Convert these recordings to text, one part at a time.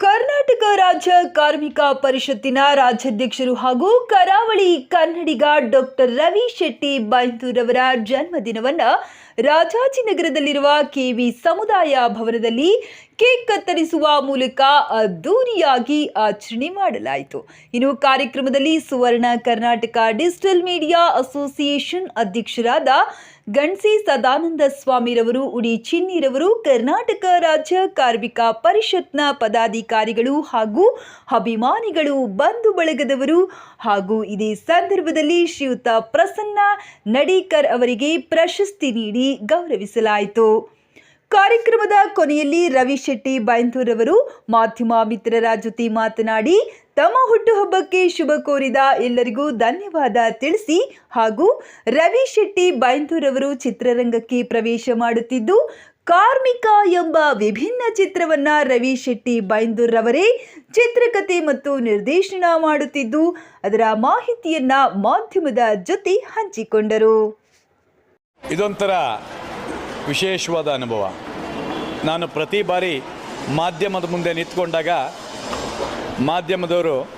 ಕರ್ನಾಟಕ ರಾಜ್ಯ ಕಾರ್ಮಿಕ ಪರಿಷತ್ತಿನ ರಾಜ್ಯಾಧ್ಯಕ್ಷರು ಹಾಗೂ ಕರಾವಳಿ ಕನ್ನಡಿಗ ಡಾಕ್ಟರ್ ರವಿ ಶೆಟ್ಟಿ ಬೈಂದೂರವರ ಜನ್ಮದಿನವನ್ನು ರಾಜಾಜಿನಗರದಲ್ಲಿರುವ ಕೆವಿ ಸಮುದಾಯ ಭವನದಲ್ಲಿ ಕೇಕ್ ಕತ್ತರಿಸುವ ಮೂಲಕ ಅದ್ದೂರಿಯಾಗಿ ಆಚರಣೆ ಮಾಡಲಾಯಿತು. ಇನ್ನು ಕಾರ್ಯಕ್ರಮದಲ್ಲಿ Suvarna Karnataka digital media association ಅಧ್ಯಕ್ಷರಾದ ಗಣಸಿ ಸದಾನಂದ ಸ್ವಾಮಿರವರು, ಉಡಿ ಚಿನ್ನಿರವರು, ಕರ್ನಾಟಕ ರಾಜ್ಯ ಕಾರ್ಮಿಕ ಪರಿಷತ್ನ ಪದಾಧಿಕಾರಿಗಳು ಹಾಗೂ ಅಭಿಮಾನಿಗಳು ಬಂಧು ಬಳಗದವರು ಹಾಗೂ ಇದೇ ಸಂದರ್ಭದಲ್ಲಿ ಶ್ರೀಯುತ ಪ್ರಸನ್ನ ನಡೀಕರ್ ಅವರಿಗೆ ಪ್ರಶಸ್ತಿ ನೀಡಿ ಗೌರವಿಸಲಾಯಿತು. ಕಾರ್ಯಕ್ರಮದ ಕೊನೆಯಲ್ಲಿ ರವಿ ಶೆಟ್ಟಿ ಬೈಂದೂರವರು ಮಾಧ್ಯಮ ಮಿತ್ರರ ಜೊತೆ ಮಾತನಾಡಿ ತಮ್ಮ ಹುಟ್ಟುಹಬ್ಬಕ್ಕೆ ಶುಭ ಕೋರಿದ ಎಲ್ಲರಿಗೂ ಧನ್ಯವಾದ ತಿಳಿಸಿ ಹಾಗೂ ರವಿ ಶೆಟ್ಟಿ ಬೈಂದೂರವರು ಚಿತ್ರರಂಗಕ್ಕೆ ಪ್ರವೇಶ ಮಾಡುತ್ತಿದ್ದು, ಕಾರ್ಮಿಕ ಎಂಬ ವಿಭಿನ್ನ ಚಿತ್ರವನ್ನ ರವಿ ಶೆಟ್ಟಿ ಬೈಂದೂರ್ರವರೇ ಚಿತ್ರಕಥೆ ಮತ್ತು ನಿರ್ದೇಶನ ಮಾಡುತ್ತಿದ್ದು, ಅದರ ಮಾಹಿತಿಯನ್ನ ಮಾಧ್ಯಮದ ಜೊತೆ ಹಂಚಿಕೊಂಡರು. ಇದೊಂಥರ ವಿಶೇಷವಾದ ಅನುಭವ. ನಾನು ಪ್ರತಿ ಬಾರಿ ಮಾಧ್ಯಮದ ಮುಂದೆ ನಿಂತ್ಕೊಂಡಾಗ ಮಾಧ್ಯಮದವರು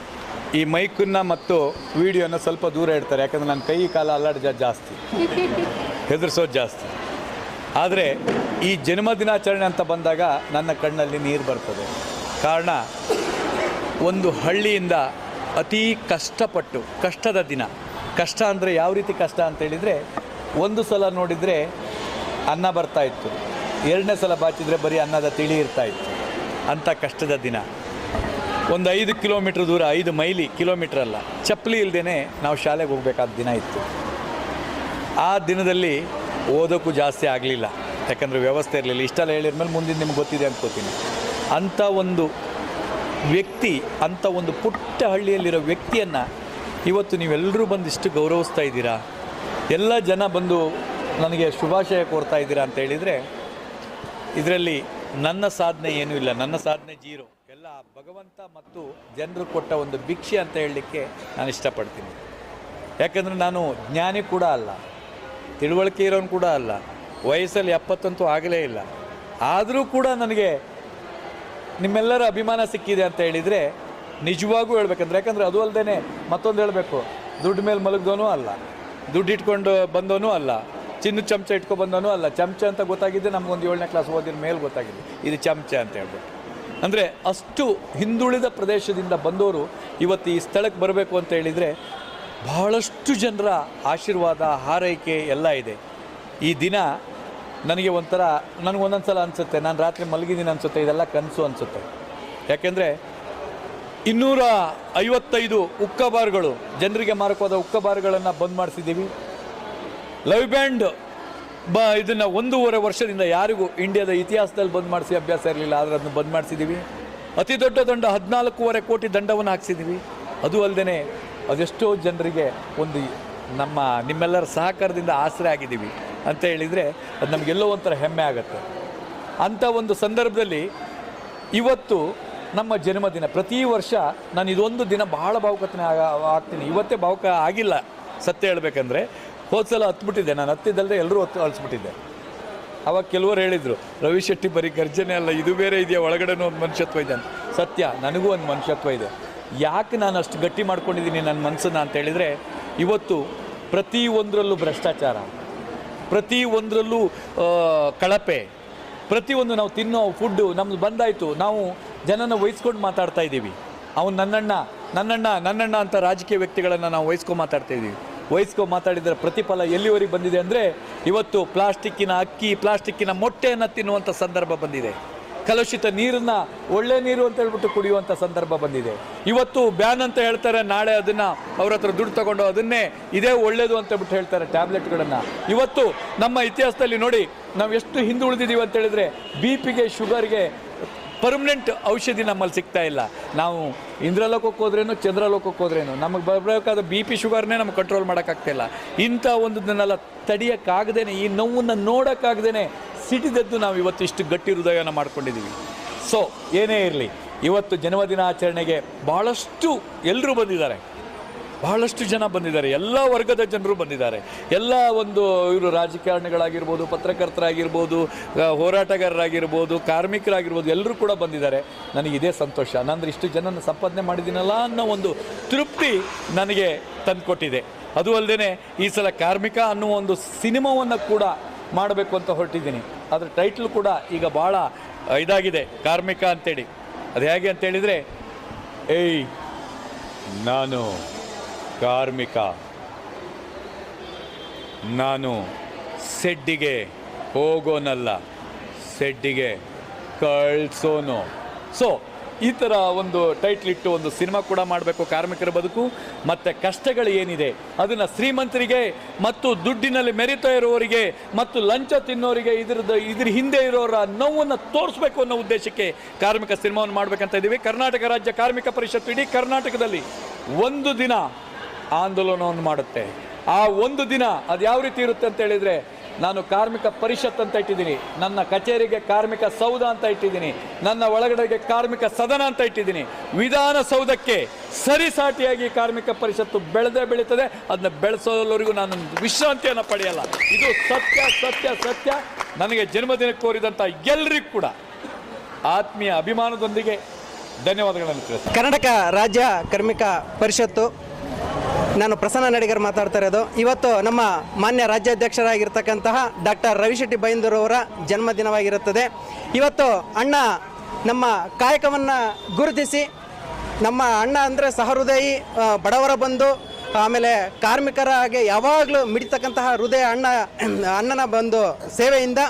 ಈ ಮೈಕನ್ನ ಮತ್ತು ವಿಡಿಯೋನ ಸ್ವಲ್ಪ ದೂರ ಇಡ್ತಾರೆ ಯಾಕಂದರೆ ನನ್ನ ಕೈ ಕಾಲ ಅಲ್ಲಾಡ ಜಾಸ್ತಿ. ಹೆದರ್ಸೋದು ಜಾಸ್ತಿ. ಆದರೆ ಈ ಜನ್ಮ ದಿನಾಚರಣೆ ಅಂತ ಬಂದಾಗ ನನ್ನ ಕಣ್ಣಲ್ಲಿ ನೀರು ಬರ್ತದೆ. ಕಾರಣ ಒಂದು ಹಳ್ಳಿಯಿಂದ ಅತೀ ಕಷ್ಟಪಟ್ಟು ಕಷ್ಟದ ದಿನ. ಕಷ್ಟ ಅಂದರೆ ಯಾವ ರೀತಿ ಕಷ್ಟ ಅಂತ ಹೇಳಿದರೆ ಒಂದು ಸಲ ನೋಡಿದರೆ ಅನ್ನ ಬರ್ತಾ ಇತ್ತು. ಎರಡನೇ ಸಲ ಬಾಚಿದರೆ ಬರೀ ಅನ್ನದ ತಿಳಿ ಇರ್ತಾ ಇತ್ತು. ಅಂಥ ಕಷ್ಟದ ದಿನ. ಒಂದು ಐದು ಕಿಲೋಮೀಟ್ರ್ ದೂರ, ಐದು ಮೈಲಿ ಕಿಲೋಮೀಟ್ರ್ ಅಲ್ಲ. ಚಪ್ಪಲಿ ಇಲ್ಲದೇ ನಾವು ಶಾಲೆಗೆ ಹೋಗಬೇಕಾದ ದಿನ ಇತ್ತು. ಆ ದಿನದಲ್ಲಿ ಓದೋಕ್ಕೂ ಜಾಸ್ತಿ ಆಗಲಿಲ್ಲ. ಯಾಕಂದರೆ ವ್ಯವಸ್ಥೆ ಇರಲಿಲ್ಲ. ಇಷ್ಟೆಲ್ಲ ಹೇಳಿದ್ಮೇಲೆ ಮುಂದಿನ ನಿಮ್ಗೆ ಗೊತ್ತಿದೆ ಅಂದ್ಕೋತೀನಿ ಅಂಥ ಒಂದು ವ್ಯಕ್ತಿ, ಅಂಥ ಒಂದು ಪುಟ್ಟ ಹಳ್ಳಿಯಲ್ಲಿರೋ ವ್ಯಕ್ತಿಯನ್ನು ಇವತ್ತು ನೀವೆಲ್ಲರೂ ಬಂದು ಇಷ್ಟು ಗೌರವಿಸ್ತಾ ಇದ್ದೀರಾ? ಎಲ್ಲ ಜನ ಬಂದು ನನಗೆ ಶುಭಾಶಯ ಕೋರ್ತಾ ಇದ್ದೀರಾ ಅಂತ ಹೇಳಿದರೆ, ಇದರಲ್ಲಿ ನನ್ನ ಸಾಧನೆ ಏನೂ ಇಲ್ಲ. ನನ್ನ ಸಾಧನೆ ಜೀರೋ. ಎಲ್ಲ ಭಗವಂತ ಮತ್ತು ಜನರು ಕೊಟ್ಟ ಒಂದು ಭಿಕ್ಷೆ ಅಂತ ಹೇಳಲಿಕ್ಕೆ ನಾನು ಇಷ್ಟಪಡ್ತೀನಿ. ಯಾಕಂದರೆ ನಾನು ಜ್ಞಾನಿ ಕೂಡ ಅಲ್ಲ, ತಿಳುವಳಿಕೆ ಇರೋನು ಕೂಡ ಅಲ್ಲ, ವಯಸ್ಸಲ್ಲಿ ಎಪ್ಪತ್ತಂತೂ ಆಗಲೇ ಇಲ್ಲ. ಆದರೂ ಕೂಡ ನನಗೆ ನಿಮ್ಮೆಲ್ಲರ ಅಭಿಮಾನ ಸಿಕ್ಕಿದೆ ಅಂತ ಹೇಳಿದರೆ ನಿಜವಾಗೂ ಹೇಳ್ಬೇಕಂದ್ರೆ, ಯಾಕಂದರೆ ಅದು ಅಲ್ಲದೇ ಮತ್ತೊಂದು ಹೇಳಬೇಕು, ದುಡ್ಡು ಮೇಲೆ ಮಲಗ್ದೋನೂ ಅಲ್ಲ, ದುಡ್ಡು ಇಟ್ಕೊಂಡು ಬಂದೋನು ಅಲ್ಲ, ಚಿನ್ನ ಚಮಚ ಇಟ್ಕೊಂಡು ಬಂದೋನು ಅಲ್ಲ, ಚಮಚ ಅಂತ ಗೊತ್ತಾಗಿದ್ದೆ ನಮಗೊಂದು ಏಳನೇ ಕ್ಲಾಸ್ ಓದಿದ ಮೇಲೆ ಗೊತ್ತಾಗಿದೆ, ಇದು ಚಮಚ ಅಂತ ಹೇಳ್ಬಿಟ್ಟು. ಅಂದರೆ ಅಷ್ಟು ಹಿಂದುಳಿದ ಪ್ರದೇಶದಿಂದ ಬಂದವರು ಇವತ್ತು ಈ ಸ್ಥಳಕ್ಕೆ ಬರಬೇಕು ಅಂತ ಹೇಳಿದರೆ ಬಹಳಷ್ಟು ಜನರ ಆಶೀರ್ವಾದ, ಹಾರೈಕೆ ಎಲ್ಲ ಇದೆ. ಈ ದಿನ ನನಗೆ ಒಂಥರ, ನನಗೆ ಒಂದೊಂದು ಸಲ ಅನಿಸುತ್ತೆ, ನಾನು ರಾತ್ರಿ ಮಲಗಿದ್ದೀನಿ ಅನಿಸುತ್ತೆ, ಇದೆಲ್ಲ ಕನಸು ಅನಿಸುತ್ತೆ. ಯಾಕೆಂದರೆ ಇನ್ನೂರ ಐವತ್ತೈದು ಉಕ್ಕಬಾರ್ಗಳು, ಜನರಿಗೆ ಮಾರಕವಾದ ಉಕ್ಕಬಾರ್ಗಳನ್ನು ಬಂದ್ ಮಾಡಿಸಿದ್ದೀವಿ. ಲೈವ್ ಬ್ಯಾಂಡ್ ಬ, ಇದನ್ನು ಒಂದೂವರೆ ವರ್ಷದಿಂದ ಯಾರಿಗೂ ಇಂಡಿಯಾದ ಇತಿಹಾಸದಲ್ಲಿ ಬಂದ್ ಮಾಡಿಸಿ ಅಭ್ಯಾಸ ಇರಲಿಲ್ಲ. ಆದರೆ ಅದನ್ನು ಬಂದ್ ಮಾಡಿಸಿದ್ದೀವಿ ಅತಿ ದೊಡ್ಡ ದಂಡ ಹದಿನಾಲ್ಕೂವರೆ ಕೋಟಿ ದಂಡವನ್ನು ಹಾಕ್ಸಿದ್ದೀವಿ ಅದು ಅಲ್ಲದೆ ಅದೆಷ್ಟೋ ಜನರಿಗೆ ಒಂದು ನಮ್ಮ, ನಿಮ್ಮೆಲ್ಲರ ಸಹಕಾರದಿಂದ ಆಸರೆ ಆಗಿದ್ದೀವಿ ಅಂತ ಹೇಳಿದರೆ ಅದು ನಮಗೆಲ್ಲೋ ಒಂಥರ ಹೆಮ್ಮೆ ಆಗುತ್ತೆ. ಅಂಥ ಒಂದು ಸಂದರ್ಭದಲ್ಲಿ ಇವತ್ತು ನಮ್ಮ ಜನ್ಮದಿನ. ಪ್ರತಿ ವರ್ಷ ನಾನು ಇದೊಂದು ದಿನ ಬಹಳ ಭಾವುಕತನೆ ಆಗ, ಆಗ್ತೀನಿ. ಇವತ್ತೇ ಭಾವುಕ ಆಗಿಲ್ಲ. ಸತ್ಯ ಹೇಳ್ಬೇಕಂದ್ರೆ ಹೋದ ಸಲ ಹತ್ಬಿಟ್ಟಿದ್ದೆ. ನಾನು ಹತ್ತಿದ್ದಲ್ಲದೆ ಎಲ್ಲರೂ ಹೊತ್ತು ಅಳಿಸ್ಬಿಟ್ಟಿದ್ದೆ. ಅವಾಗ ಕೆಲವರು ಹೇಳಿದರು, ರವಿ ಶೆಟ್ಟಿ ಬರೀ ಗರ್ಜನೆ ಅಲ್ಲ, ಇದು ಬೇರೆ ಇದೆಯಾ? ಒಳಗಡೆನೂ ಒಂದು ಮನುಷ್ಯತ್ವ ಇದೆ ಅಂತ. ಸತ್ಯ, ನನಗೂ ಒಂದು ಮನುಷ್ಯತ್ವ ಇದೆ. ಯಾಕೆ ನಾನು ಅಷ್ಟು ಗಟ್ಟಿ ಮಾಡ್ಕೊಂಡಿದ್ದೀನಿ ನನ್ನ ಮನಸ್ಸನ್ನು ಅಂತ ಹೇಳಿದರೆ, ಇವತ್ತು ಪ್ರತಿ ಒಂದರಲ್ಲೂ ಭ್ರಷ್ಟಾಚಾರ, ಪ್ರತಿ ಒಂದರಲ್ಲೂ ಕಳಪೆ ಪ್ರತಿಯೊಂದು ನಾವು ತಿನ್ನೋ ಫುಡ್ಡು, ನಮ್ದು ಬಂದಾಯಿತು. ನಾವು ಜನನ ವಹಿಸ್ಕೊಂಡು ಮಾತಾಡ್ತಾ ಇದ್ದೀವಿ ಅವನು ನನ್ನಣ್ಣ ನನ್ನಣ್ಣ ನನ್ನಣ್ಣ ಅಂತ ರಾಜಕೀಯ ವ್ಯಕ್ತಿಗಳನ್ನು ನಾವು ವಹಿಸ್ಕೊಂಡು ಮಾತಾಡ್ತಾ ಇದ್ದೀವಿ ವಹಿಸ್ಕೊಂಡು ಮಾತಾಡಿದರೆ ಪ್ರತಿಫಲ ಎಲ್ಲಿವರೆಗೆ ಬಂದಿದೆ ಅಂದರೆ ಇವತ್ತು ಪ್ಲಾಸ್ಟಿಕ್ಕಿನ ಅಕ್ಕಿ, ಪ್ಲಾಸ್ಟಿಕ್ಕಿನ ಮೊಟ್ಟೆಯನ್ನು ತಿನ್ನುವಂಥ ಸಂದರ್ಭ ಬಂದಿದೆ. ಕಲುಷಿತ ನೀರನ್ನ ಒಳ್ಳೆ ನೀರು ಅಂತ ಹೇಳ್ಬಿಟ್ಟು ಕುಡಿಯುವಂಥ ಸಂದರ್ಭ ಬಂದಿದೆ. ಇವತ್ತು ಬ್ಯಾನ್ ಅಂತ ಹೇಳ್ತಾರೆ, ನಾಳೆ ಅದನ್ನ ಅವ್ರ ಹತ್ರ ದುಡ್ಡು ತಗೊಂಡು ಅದನ್ನೇ ಇದೇ ಒಳ್ಳೇದು ಅಂತ ಬಿಟ್ಟು ಹೇಳ್ತಾರೆ ಟ್ಯಾಬ್ಲೆಟ್ಗಳನ್ನು. ಇವತ್ತು ನಮ್ಮ ಇತಿಹಾಸದಲ್ಲಿ ನೋಡಿ, ನಾವು ಎಷ್ಟು ಹಿಂದುಳಿದಿದ್ದೀವಿ ಅಂತ ಹೇಳಿದ್ರೆ ಬಿ ಪಿಗೆ ಶುಗರ್ಗೆ ಪರ್ಮನೆಂಟ್ ಔಷಧಿ ನಮ್ಮಲ್ಲಿ ಸಿಗ್ತಾ ಇಲ್ಲ. ನಾವು ಇಂದ್ರಲೋಕಕ್ಕೆ ಹೋದ್ರೇನು, ಚಂದ್ರಲೋಕಕ್ಕೆ ಹೋದ್ರೇನು? ನಮಗೆ ಬರಬೇಕಾದ ಬಿ ಪಿ ಶುಗರ್ನೇ ನಮ್ಗೆ ಕಂಟ್ರೋಲ್ ಮಾಡೋಕ್ಕಾಗ್ತಿಲ್ಲ. ಇಂಥ ಒಂದನ್ನೆಲ್ಲ ತಡಿಯೋಕ್ಕಾಗದೇ ಈ ನೋವನ್ನು ನೋಡೋಕ್ಕಾಗ್ದೇ ಸಿಟಿದದ್ದು ನಾವು ಇವತ್ತು ಇಷ್ಟು ಗಟ್ಟಿ ಹೃದಯನ ಮಾಡ್ಕೊಂಡಿದ್ದೀವಿ. ಸೊ ಏನೇ ಇರಲಿ, ಇವತ್ತು ಜನ್ಮದಿನ ಆಚರಣೆಗೆ ಬಹಳಷ್ಟು ಎಲ್ಲರೂ ಬಂದಿದ್ದಾರೆ. ಬಹಳಷ್ಟು ಜನ ಬಂದಿದ್ದಾರೆ. ಎಲ್ಲ ವರ್ಗದ ಜನರು ಬಂದಿದ್ದಾರೆ. ಎಲ್ಲ ಒಂದು ಇವರು ರಾಜಕಾರಣಿಗಳಾಗಿರ್ಬೋದು, ಪತ್ರಕರ್ತರಾಗಿರ್ಬೋದು ಹೋರಾಟಗಾರರಾಗಿರ್ಬೋದು, ಕಾರ್ಮಿಕರಾಗಿರ್ಬೋದು, ಎಲ್ಲರೂ ಕೂಡ ಬಂದಿದ್ದಾರೆ. ನನಗೆ ಇದೇ ಸಂತೋಷ. ನಂದ್ರೆ ಇಷ್ಟು ಜನನ ಸಂಪಾದನೆ ಮಾಡಿದ್ದೀನಲ್ಲ ಅನ್ನೋ ಒಂದು ತೃಪ್ತಿ ನನಗೆ ತಂದುಕೊಟ್ಟಿದೆ. ಅದು ಅಲ್ಲದೆ ಈ ಸಲ ಕಾರ್ಮಿಕ ಅನ್ನೋ ಒಂದು ಸಿನಿಮಾವನ್ನು ಕೂಡ ಮಾಡಬೇಕು ಅಂತ ಹೊರಟಿದ್ದೀನಿ. ಅದರ ಟೈಟ್ಲ್ ಕೂಡ ಈಗ ಭಾಳ ಇದಾಗಿದೆ. ಕಾರ್ಮಿಕ ಅಂತೇಳಿ. ಅದು ಹೇಗೆ ಅಂತೇಳಿದರೆ, ಏಯ್, ನಾನು ಕಾರ್ಮಿಕ. ನಾನು ಸೆಡ್ಡಿಗೆ ಹೋಗೋನಲ್ಲ, ಸೆಡ್ಡಿಗೆ ಕಳ್ಸೋನು. ಸೊ ಈ ಥರ ಒಂದು ಟೈಟ್ಲ್ ಇಟ್ಟು ಒಂದು ಸಿನಿಮಾ ಕೂಡ ಮಾಡಬೇಕು ಕಾರ್ಮಿಕರ ಬದುಕು. ಮತ್ತು ಕಷ್ಟಗಳು ಏನಿದೆ, ಅದನ್ನು ಶ್ರೀಮಂತರಿಗೆ ಮತ್ತು ದುಡ್ಡಿನಲ್ಲಿ ಮೆರಿತಾ ಇರುವವರಿಗೆ ಮತ್ತು ಲಂಚ ತಿನ್ನೋರಿಗೆ ಇದ್ರದ್ದು, ಇದ್ರ ಹಿಂದೆ ಇರೋರ ನೋವನ್ನು ತೋರಿಸ್ಬೇಕು ಅನ್ನೋ ಉದ್ದೇಶಕ್ಕೆ ಕಾರ್ಮಿಕ ಸಿನಿಮಾವನ್ನು ಮಾಡಬೇಕಂತ ಇದ್ದೀವಿ. ಕರ್ನಾಟಕ ರಾಜ್ಯ ಕಾರ್ಮಿಕ ಪರಿಷತ್ತು ಇಡೀ ಕರ್ನಾಟಕದಲ್ಲಿ ಒಂದು ದಿನ ಆಂದೋಲನವನ್ನು ಮಾಡುತ್ತೆ. ಆ ಒಂದು ದಿನ ಅದು ಯಾವ ರೀತಿ ಇರುತ್ತೆ ಅಂತ ಹೇಳಿದರೆ, ನಾನು ಕಾರ್ಮಿಕ ಪರಿಷತ್ ಅಂತ ಇಟ್ಟಿದ್ದೀನಿ, ನನ್ನ ಕಚೇರಿಗೆ ಕಾರ್ಮಿಕ ಸೌಧ ಅಂತ ಇಟ್ಟಿದ್ದೀನಿ, ನನ್ನ ಒಳಗಡೆಗೆ ಕಾರ್ಮಿಕ ಸದನ ಅಂತ ಇಟ್ಟಿದ್ದೀನಿ. ವಿಧಾನಸೌಧಕ್ಕೆ ಸರಿಸಾಟಿಯಾಗಿ ಕಾರ್ಮಿಕ ಪರಿಷತ್ತು ಬೆಳೆದೇ ಬೆಳೀತದೆ ಅದನ್ನ ಬೆಳೆಸೋಲ್ಲವರಿಗೂ ನಾನು ವಿಶ್ರಾಂತಿಯನ್ನು ಪಡೆಯಲ್ಲ. ಇದು ಸತ್ಯ ಸತ್ಯ ಸತ್ಯ. ನನಗೆ ಜನ್ಮದಿನ ಕೋರಿದಂಥ ಎಲ್ಲರಿಗೂ ಕೂಡ ಆತ್ಮೀಯ ಅಭಿಮಾನದೊಂದಿಗೆ ಧನ್ಯವಾದಗಳನ್ನು ಕರ್ನಾಟಕ ರಾಜ್ಯ ಕಾರ್ಮಿಕ ಪರಿಷತ್ತು ನಾನು ಪ್ರಸನ್ನ ನಡಿಗರ್ ಮಾತಾಡ್ತಾ ಇರೋದು. ಇವತ್ತು ನಮ್ಮ ಮಾನ್ಯ ರಾಜ್ಯಾಧ್ಯಕ್ಷರಾಗಿರ್ತಕ್ಕಂತಹ ಡಾಕ್ಟರ್ ರವಿಶೆಟ್ಟಿ ಬೈಂದೂರವರ ಜನ್ಮದಿನವಾಗಿರುತ್ತದೆ. ಇವತ್ತು ಅಣ್ಣ ನಮ್ಮ ಕಾಯಕವನ್ನು ಗುರುತಿಸಿ, ನಮ್ಮ ಅಣ್ಣ ಅಂದರೆ ಸಹೃದಯಿ ಬಡವರ ಬಂಧು, ಆಮೇಲೆ ಕಾರ್ಮಿಕರ ಹಾಗೆ ಯಾವಾಗಲೂ ಮಿಡಿತಕ್ಕಂತಹ ಹೃದಯ ಅಣ್ಣ, ಅಣ್ಣನ ಬಂದು ಸೇವೆಯಿಂದ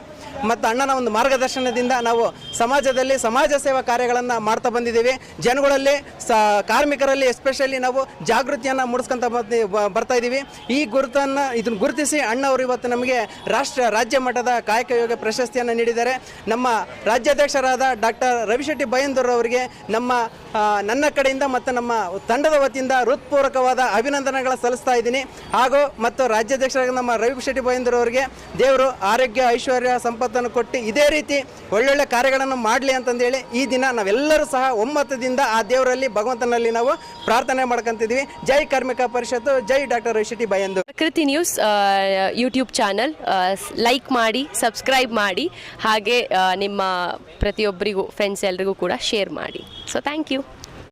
ಮತ್ತು ಅಣ್ಣನ ಒಂದು ಮಾರ್ಗದರ್ಶನದಿಂದ ನಾವು ಸಮಾಜದಲ್ಲಿ ಸಮಾಜ ಸೇವಾ ಕಾರ್ಯಗಳನ್ನು ಮಾಡ್ತಾ ಬಂದಿದ್ದೀವಿ. ಜನಗಳಲ್ಲಿ, ಸ, ಕಾರ್ಮಿಕರಲ್ಲಿ ಎಸ್ಪೆಷಲಿ ನಾವು ಜಾಗೃತಿಯನ್ನು ಮೂಡಿಸ್ಕೊಂತ ಬರ್ತಾ ಇದ್ದೀವಿ. ಈ ಗುರುತನ್ನು ಇದನ್ನು ಗುರುತಿಸಿ ಅಣ್ಣವರು ಇವತ್ತು ನಮಗೆ ರಾಷ್ಟ್ರ, ರಾಜ್ಯ ಮಟ್ಟದ ಕಾಯಕ ಯೋಗ ಪ್ರಶಸ್ತಿಯನ್ನು ನೀಡಿದ್ದಾರೆ. ನಮ್ಮ ರಾಜ್ಯಾಧ್ಯಕ್ಷರಾದ ಡಾಕ್ಟರ್ ರವಿಶೆಟ್ಟಿ ಬಯಂದೂರ್ ಅವರಿಗೆ ನಮ್ಮ ನನ್ನ ಕಡೆಯಿಂದ ಮತ್ತು ನಮ್ಮ ತಂಡದ ವತಿಯಿಂದ ಹೃತ್ಪೂರ್ವಕವಾದ ಅಭಿನಂದನೆಗಳ ಸಲ್ಲಿಸ್ತಾ ಇದ್ದೀನಿ. ಹಾಗೂ ಮತ್ತು ರಾಜ್ಯಾಧ್ಯಕ್ಷರಾದ ನಮ್ಮ ರವಿಶೆಟ್ಟಿ ಬಯಂದೂರ್ ಅವರಿಗೆ ದೇವರು ಆರೋಗ್ಯ ಐಶ್ವರ್ಯ ಸಂಪತ್ತನ್ನು ಕೊಟ್ಟು ಇದೇ ರೀತಿ ಒಳ್ಳೊಳ್ಳೆ ಕಾರ್ಯಗಳನ್ನು ಮಾಡಲಿ ಅಂತಂದೇಳಿ ಈ ದಿನ ನಾವೆಲ್ಲರೂ ಸಹ ಒಮ್ಮತದಿಂದ ಆ ದೇವರಲ್ಲಿ ಭಗವಂತನಲ್ಲಿ ನಾವು ಪ್ರಾರ್ಥನೆ ಮಾಡ್ಕೊಂತಿದ್ವಿ. ಜೈ ಕಾರ್ಮಿಕ ಪರಿಷತ್ತು, ಜೈ doctor Shetty ಬಯಂದು. Prakruthi news YouTube channel like ಮಾಡಿ, ಸಬ್ಸ್ಕ್ರೈಬ್ ಮಾಡಿ, ಹಾಗೆ ನಿಮ್ಮ ಪ್ರತಿಯೊಬ್ಬರಿಗೂ ಫ್ರೆಂಡ್ಸ್ ಎಲ್ರಿಗೂ ಕೂಡ ಶೇರ್ ಮಾಡಿ. So thank you